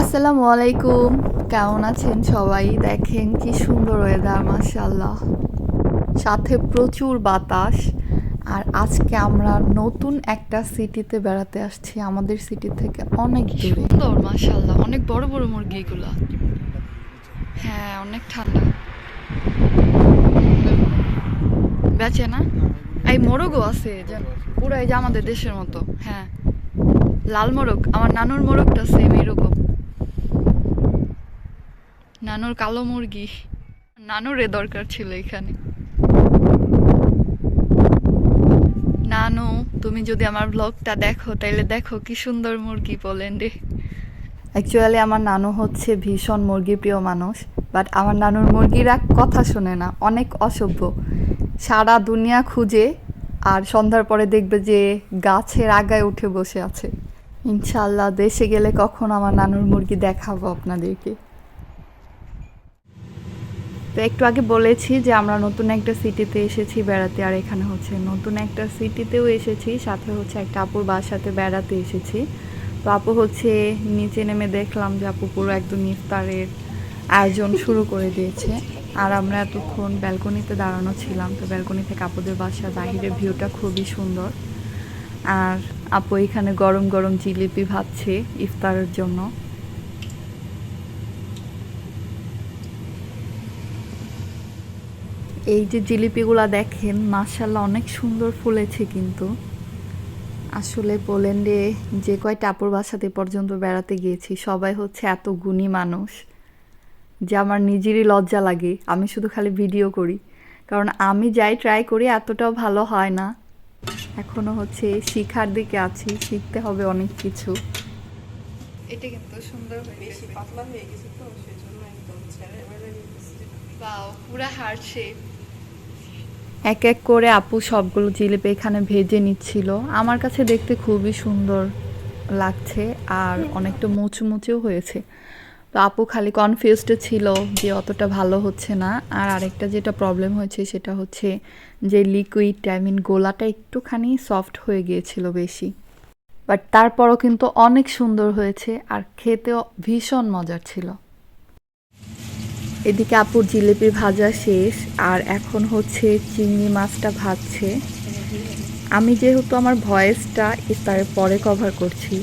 আসসালামু আলাইকুম। কেমন আছেন সবাই? দেখেন কি সুন্দর ওয়েদার মাশাল্লাহ সাথে প্রচুর বাতাস। আর আজকে আমরা নতুন একটা সিটিতে বেড়াতে আসছি। আমাদের সিটি থেকে অনেক দূরে। সুন্দর মাশাল্লাহ অনেক বড় বড় মুরগি এগুলা হ্যাঁ অনেক ঠান্ডা। বেচে না? এই মোরগও আছে পুরো এই যে আমাদের দেশের মতো। হ্যাঁ। লাল মোরগ, আমার নানুর মোরগটা সেম এরকম। নানুর কালো মুরগি। নানুর এ দরকার ছিল এখানে। নানু, তুমি যদি আমার ব্লগটা দেখো, তাইলে দেখো কি সুন্দর মুরগি পোল্যান্ডে অ্যাকচুয়ালি আমার নানু হচ্ছে ভীষণ মুরগি প্রিয় মানুষ বাট আমার নানুর মুরগিরা কথা শোনে না, অনেক অসভ্য। সারা দুনিয়া খুঁজে, আর সন্ধ্যার পরে দেখবে যে গাছের আগায় উঠে বসে আছে। ইনশাল্লাহ দেশে গেলে কখন আমার নানুর মুরগি দেখাবো আপনাদেরকে। তো একটু আগে বলেছি যে আমরা নতুন একটা সিটিতে এসেছি বেড়াতে, আর এখানে হচ্ছে নতুন একটা সিটিতেও এসেছি, সাথে হচ্ছে একটা আপুর বাসাতে বেড়াতে এসেছি। তো আপু হচ্ছে নিচে নেমে দেখলাম যে আপু পুরো একদম ইফতারের আয়োজন শুরু করে দিয়েছে। আর আমরা এতক্ষণ ব্যালকনিতে দাঁড়ানো ছিলাম, তো ব্যালকনি থেকে আপুদের বাসার বাহিরের ভিউটা খুবই সুন্দর। আর আপু এখানে গরম গরম জিলিপি ভাবছে ইফতারের জন্য। এই যে জিলিপিগুলা দেখেন মার্শাল্লাহ অনেক সুন্দর ফুলেছে কিন্তু। আসলে পোল্যান্ডে যে কয় টাপুর বাসাতে পর্যন্ত বেড়াতে গিয়েছি সবাই হচ্ছে এত গুণী মানুষ যে আমার নিজেরই লজ্জা লাগে। আমি শুধু খালি ভিডিও করি। কারণ আমি যাই ট্রাই করি এতটাও ভালো হয় না। এখনও হচ্ছে শিখার দিকে আছি শিখতে হবে অনেক কিছু। এটা কিন্তু সুন্দর বেশি পাতলা হয়ে গেছে তো সেজন্য একদম ছেড়ে বেড়ে গেছে বাও পুরা হার্ট শেপ এক এক করে আপু সবগুলো জিলিপি এখানে ভেজে নিচ্ছিল। আমার কাছে দেখতে খুবই সুন্দর লাগছে আর অনেকটা মুচমুচেও হয়েছে। তো আপু খালি কনফিউজড ছিল যে অতটা ভালো হচ্ছে না। আর আরেকটা যেটা প্রবলেম হয়েছে সেটা হচ্ছে যে লিকুইড আই মিন গোলাটা একটুখানি সফট হয়ে গিয়েছিল বেশি। বাট তারপরও কিন্তু অনেক সুন্দর হয়েছে আর খেতেও ভীষণ মজার ছিল। এদিকে আপুর জিলিপি ভাজা শেষ, আর এখন হচ্ছে চিংড়ি মাছটা ভাজছে। আমি যেহেতু আমার ভয়েসটা ইফতারের পরে কভার করছি,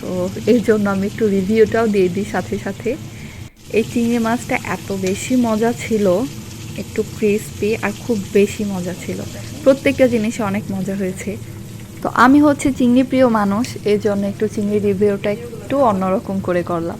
তো এই জন্য আমি একটু রিভিউটাও দিয়ে দিই সাথে সাথে। এই চিংড়ি মাছটা এত বেশি মজা ছিল, একটু ক্রিস্পি আর খুব বেশি মজা ছিল। প্রত্যেকটা জিনিসে অনেক মজা হয়েছে। তো আমি হচ্ছে চিংড়ি প্রিয় মানুষ এই জন্য একটু চিংড়ি রিভিউটা একটু অন্যরকম করে করলাম।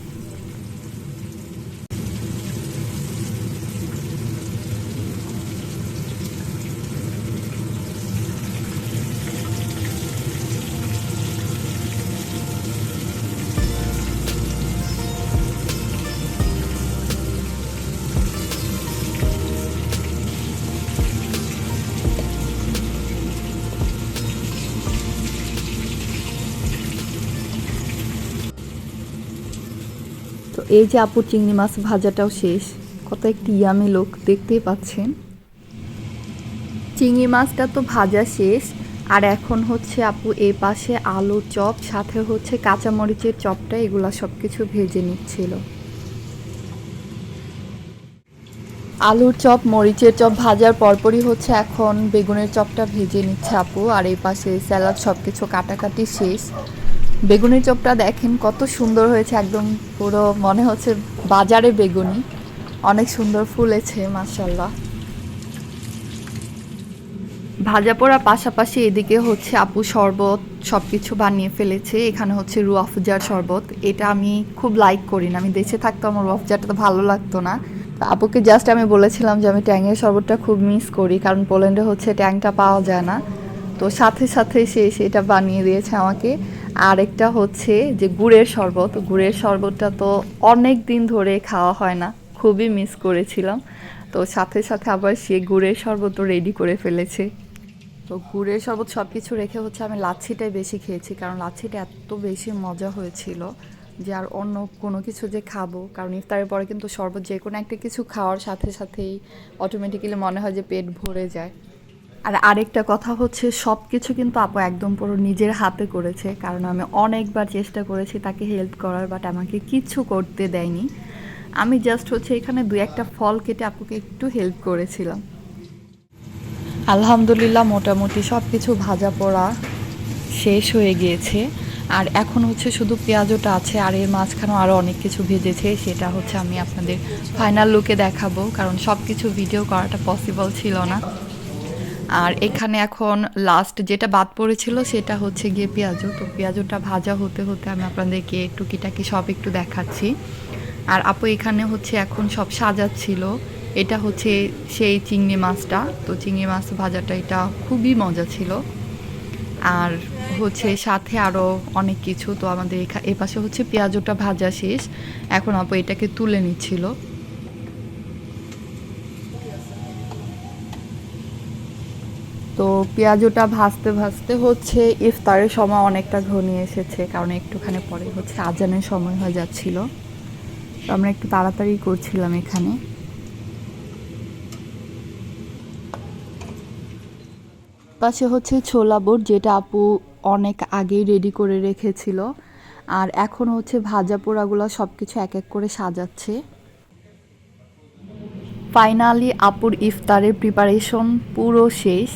এই যে আপু চিংড়ি মাছ ভাজাটাও শেষ। কত একটি ইয়ামি লোক দেখতেই পাচ্ছেন। চিংড়ি মাছটা তো ভাজা শেষ। আর এখন হচ্ছে আপু এই পাশে আলু চপ, সাথে হচ্ছে কাঁচামরিচের চপটা, এগুলা সব কিছু ভেজে নিচ্ছিল। আলুর চপ, মরিচের চপ ভাজার পরপরই হচ্ছে এখন বেগুনের চপটা ভেজে নিচ্ছে আপু। আর এই পাশে স্যালাড সব কিছু কাটাকাটি শেষ। বেগুনের চপটা দেখেন কত সুন্দর হয়েছে, একদম পুরো মনে হচ্ছে বাজারে বেগুনি। অনেক সুন্দর ফুলেছে মাসাল্লাহ ভাজা পোড়ার পাশাপাশি এদিকে হচ্ছে আপু শরবত সব কিছু বানিয়ে ফেলেছে, এখানে হচ্ছে রুয়াফজার শরবত। এটা আমি খুব লাইক করি না, আমি দেশে থাকতো আমার রুয়াফজারটা তো ভালো লাগতো না। তো আপুকে জাস্ট আমি বলেছিলাম যে আমি ট্যাংয়ের শরবতটা খুব মিস করি, কারণ পোল্যান্ডে হচ্ছে ট্যাংটা পাওয়া যায় না। তো সাথে সাথে সে সেটা বানিয়ে দিয়েছে আমাকে। আরেকটা হচ্ছে যে গুড়ের শরবত। গুড়ের শরবতটা তো অনেক দিন ধরে খাওয়া হয় না, খুবই মিস করেছিলাম। তো সাথে সাথে আবার সে গুড়ের শরবতও রেডি করে ফেলেছে। তো গুড়ের শরবত সব কিছু রেখে হচ্ছে আমি লাচ্ছিটাই বেশি খেয়েছি, কারণ লাচ্ছিটা এত বেশি মজা হয়েছিল যে আর অন্য কোনো কিছু যে খাব। কারণ ইফতারের পরে কিন্তু শরবত যে কোনো একটা কিছু খাওয়ার সাথে সাথেই অটোমেটিক্যালি মনে হয় যে পেট ভরে যায়। আর আরেকটা কথা হচ্ছে সব কিছু কিন্তু আপু একদম পুরো নিজের হাতে করেছে। কারণ আমি অনেকবার চেষ্টা করেছি তাকে হেল্প করার বাট আমাকে কিচ্ছু করতে দেয়নি। আমি জাস্ট হচ্ছে এখানে দুই একটা ফল কেটে আপুকে একটু হেল্প করেছিলাম। আলহামদুলিল্লাহ, মোটামুটি সব কিছু ভাজা পোড়া শেষ হয়ে গিয়েছে। আর এখন হচ্ছে শুধু পেঁয়াজটা আছে, আর এর মাঝখানেও আরও অনেক কিছু ভেজেছে। সেটা হচ্ছে আমি আপনাদের ফাইনাল লুকে দেখাবো, কারণ সব কিছু ভিডিও করাটা পসিবল ছিল না। আর এখানে এখন লাস্ট যেটা বাদ পড়েছিল সেটা হচ্ছে গিয়ে পেঁয়াজু তো পেঁয়াজুটা ভাজা হতে হতে আমি আপনাদেরকে টুকিটাকি সব একটু দেখাচ্ছি। আর আপু এখানে হচ্ছে এখন সব সাজাচ্ছিল। এটা হচ্ছে সেই চিংড়ি মাছটা। তো চিংড়ি মাছ ভাজাটা এটা খুবই মজা ছিল। আর হচ্ছে সাথে আরও অনেক কিছু। তো আমাদের এখা- এপাশে হচ্ছে পেঁয়াজুটা ভাজা শেষ। এখন আপু এটাকে তুলে নিচ্ছিল। তো পেঁয়াজটা ভাজতে ভাজতে হচ্ছে ইফতারের সময় অনেকটা ঘনিয়ে এসেছে, কারণ একটুখানি পরে হচ্ছে আজানের সময় হয়ে যাচ্ছিল। তো আমরা একটু তাড়াতাড়ি করছিলাম এখানে। পাশে হচ্ছে ছোলা বুট, যেটা আপু অনেক আগেই রেডি করে রেখেছিল। আর এখন হচ্ছে ভাজা পোড়াগুলো সব কিছু এক এক করে সাজাচ্ছে। ফাইনালি আপুর ইফতারের প্রিপারেশন পুরো শেষ।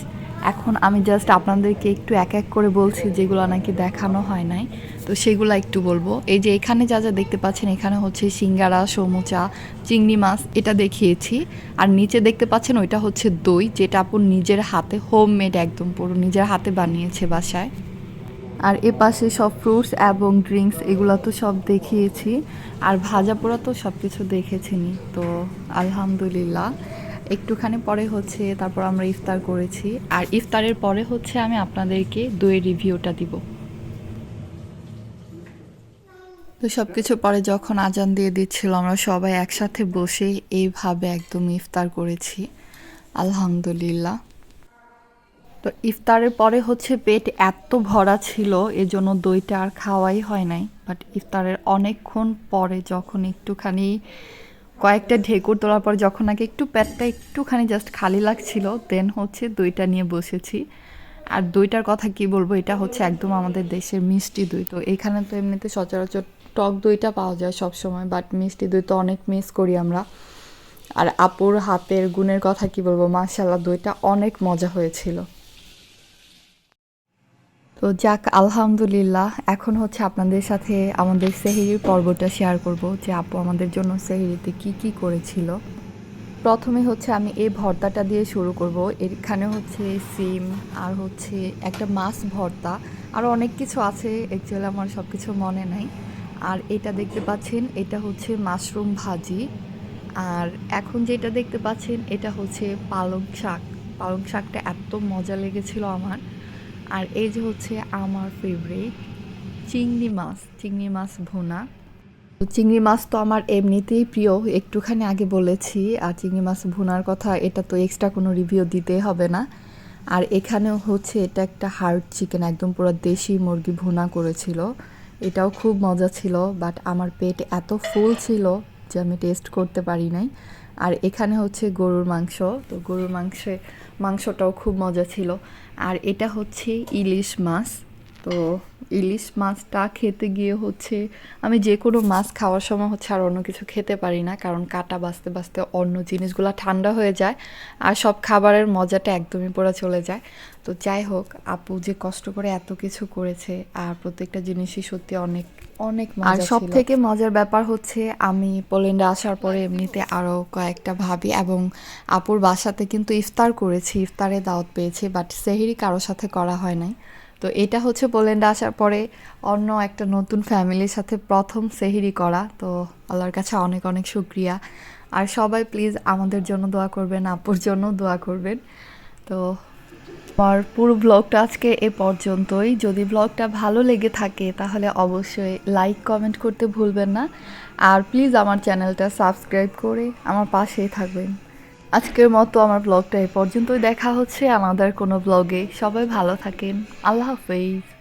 এখন আমি জাস্ট আপনাদেরকে একটু এক এক করে বলছি যেগুলো নাকি দেখানো হয় নাই। তো সেগুলো একটু বলব। এই যে এখানে যা যা দেখতে পাচ্ছেন, এখানে হচ্ছে সিঙ্গারা, সমুচা, চিংড়ি মাছ, এটা দেখিয়েছি। আর নিচে দেখতে পাচ্ছেন ওইটা হচ্ছে দই, যেটা আপন নিজের হাতে হোমমেড একদম পুরো নিজের হাতে বানিয়েছে বাসায়। আর এ পাশে সব ফ্রুটস এবং ড্রিঙ্কস এগুলো তো সব দেখিয়েছি। আর ভাজা পোড়া তো সব কিছু দেখেছেনি। তো আলহামদুলিল্লাহ। একটুখানি পরে হচ্ছে তারপর আমরা ইফতার করেছি। আর ইফতারের পরে হচ্ছে আমি আপনাদেরকে দইয়ের রিভিউটা দিব। তো সব কিছু পরে যখন আজান দিয়ে দিচ্ছিল, আমরা সবাই একসাথে বসে এইভাবে একদম ইফতার করেছি। আলহামদুলিল্লাহ। তো ইফতারের পরে হচ্ছে পেট এত ভরা ছিল, এজন্য দইটা আর খাওয়াই হয় নাই। বাট ইফতারের অনেকক্ষণ পরে যখন একটুখানি কয়েকটা ঢেকুর তোলার পর যখন নাকি একটু পেটটা একটুখানি জাস্ট খালি লাগছিল দেন হচ্ছে দইটা নিয়ে বসেছি। আর দইটার কথা কি বলব, এটা হচ্ছে একদম আমাদের দেশের মিষ্টি দই। তো এখানে তো এমনিতে সচরাচর টক দইটা পাওয়া যায় সব সময় বাট মিষ্টি দই তো অনেক মিস করি আমরা। আর আপুর হাতের গুণের কথা কি বলব মাশাল্লাহ দইটা অনেক মজা হয়েছিল। তো যাক, আলহামদুলিল্লাহ। এখন হচ্ছে আপনাদের সাথে আমাদের সেহেরির পর্বটা শেয়ার করব যে আপু আমাদের জন্য সেহেরিতে কি কি করেছিল। প্রথমে হচ্ছে আমি এই ভর্তাটা দিয়ে শুরু করব। এখানে হচ্ছে সিম আর হচ্ছে একটা মাছ ভর্তা। আরও অনেক কিছু আছে অ্যাকচুয়ালি আমার সব কিছু মনে নাই। আর এটা দেখতে পাচ্ছেন, এটা হচ্ছে মাশরুম ভাজি। আর এখন যেটা দেখতে পাচ্ছেন, এটা হচ্ছে পালং শাক। পালং শাকটা এত মজা লেগেছিল আমার। আর এই যে হচ্ছে আমার ফেভারিট চিংড়ি মাছ চিংড়ি মাছ ভোনা। চিংড়ি মাছ তো আমার এমনিতেই প্রিয়, একটুখানি আগে বলেছি, আর চিংড়ি মাছ ভুনার কথা এটা তো এক্সট্রা কোনো রিভিউ দিতে হবে না। আর এখানেও হচ্ছে এটা একটা হার্ড চিকেন একদম পুরো দেশি মুরগি ভুনা করেছিল। এটাও খুব মজা ছিল বাট আমার পেট এত ফুল ছিল যে আমি টেস্ট করতে পারি নাই। আর এখানে হচ্ছে গরুর মাংস, তো গরুর মাংসে মাংসটাও খুব মজা ছিল। আর এটা হচ্ছে ইলিশ মাছ। তো ইলিশ মাছটা খেতে গিয়ে হচ্ছে আমি যে কোনো মাছ খাওয়ার সময় হচ্ছে আর অন্য কিছু খেতে পারি না কারণ কাটা বাঁচতে বাঁচতে অন্য জিনিসগুলো ঠান্ডা হয়ে যায় আর সব খাবারের মজাটা একদমই পড়া চলে যায়। তো যাই হোক আপু যে কষ্ট করে এত কিছু করেছে আর প্রত্যেকটা জিনিসই সত্যি অনেক অনেক আর সব থেকে মজার ব্যাপার হচ্ছে আমি পোল্যান্ডে আসার পরে এমনিতে আরও কয়েকটা ভাবি এবং আপুর বাসাতে কিন্তু ইফতার করেছি ইফতারে দাওয়াত পেয়েছি বাট সেহেরি কারোর সাথে করা হয় নাই। তো এটা হচ্ছে পোল্যান্ডে আসার পরে অন্য একটা নতুন ফ্যামিলির সাথে প্রথম সেহিরি করা। তো আল্লাহর কাছে অনেক অনেক শুক্রিয়া। আর সবাই প্লিজ আমাদের জন্য দোয়া করবেন, আপুর জন্য দোয়া করবেন। তো আমার পুরো ব্লগটা আজকে এ পর্যন্তই। যদি ব্লগটা ভালো লেগে থাকে তাহলে অবশ্যই লাইক কমেন্ট করতে ভুলবেন না। আর প্লিজ আমার চ্যানেলটা সাবস্ক্রাইব করে আমার পাশেই থাকবেন। আজকের মতো আমার ব্লগটা এ পর্যন্তই। দেখা হচ্ছে আমাদের কোনো ব্লগে সবাই ভালো থাকেন। আল্লাহ হাফেজ।